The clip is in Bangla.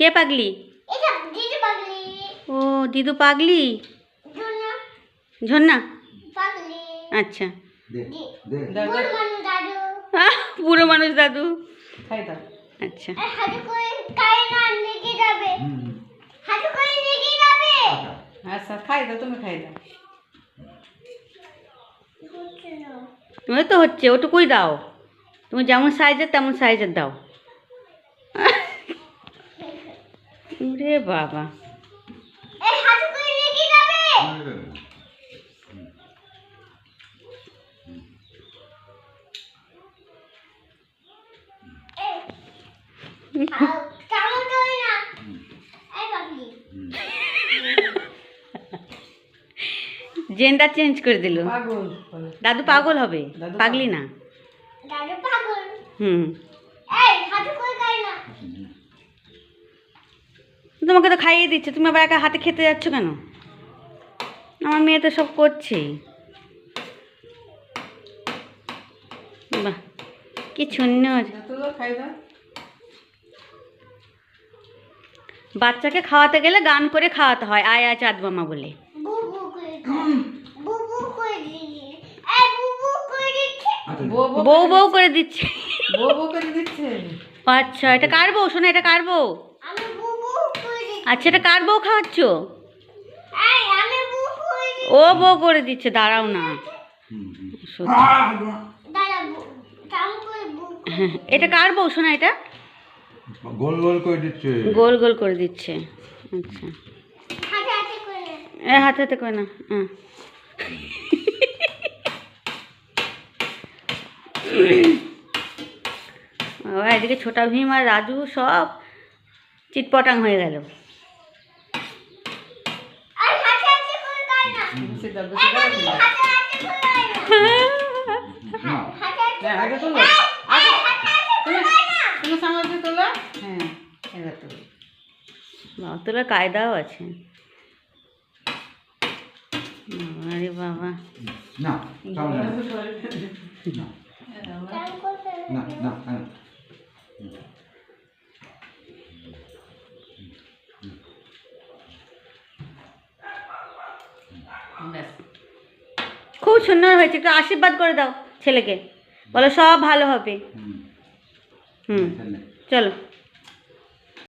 কে পাগলি? এটা দিদি পাগলি। ও দিদু পাগলি? ঝর্ণা আচ্ছা। বুড়ো মানুষ দাদু। আচ্ছা। যাবে? আচ্ছা খাই দাও তুমি খাই দাও। ওই তো হচ্ছে ওটুকুই দাও। তুমি যেমন সাইজের তেমন সাইজের দাও রে বাবা এই হাতে করে নিয়ে যাবে এই আও, কেমন করে না এই পাগলি জেন্ডার চেঞ্জ করে দিল। দাদু পাগল হবে? পাগলি না? হুম এই হাতে করে কাই না তোমাকে তো খাইয়ে দিচ্ছে তুমি আবার একা হাতে খেতে যাচ্ছ কেন? আমার মেয়ে তো সব করছেই বাহ কি দাও বাচ্চাকে খাওয়াতে গেলে গান করে খাওয়াতে হয় আয় আয় চাঁদ মামা বলে। আচ্ছা বউ বউ বউ বউ করে দিচ্ছে। বউ বউ করে দিচ্ছে? আচ্ছা এটা কার বউ? শোনো এটা কার বউ আমি বু বু করে দিচ্ছি আচ্ছা এটা কার বউ খাওয়াচ্ছ? এই আমি বু করে দিচ্ছি ও বউ করে দিচ্ছে দাঁড়াও না। হ্যাঁ, এটা কার বউ শোনা এটা? গোল গোল করে দিচ্ছে। গোল গোল করে দিচ্ছে আচ্ছা। হাতে হাতে করে না এ হাতে হাতে করে না হ্যাঁ এদিকে ছোটা ভীম আর রাজু সব চিটপটাং হয়ে গেল আর হাতে হাতে করে খাই না বেশি দাও বেশি দাও এই হাতে হাতে করে খাই না না হাতে হাতে হ্যাঁ আগে তোলো তুমি সামনে তোলো হ্যাঁ এবার তোলো কায়দাও আছে। আরে বাবা। না। না না না না না ব্যাস খুব সুন্দর হয়েছে একটু আশীর্বাদ করে দাও ছেলেকে। বলো সব ভালো হবে। হুম। চলো।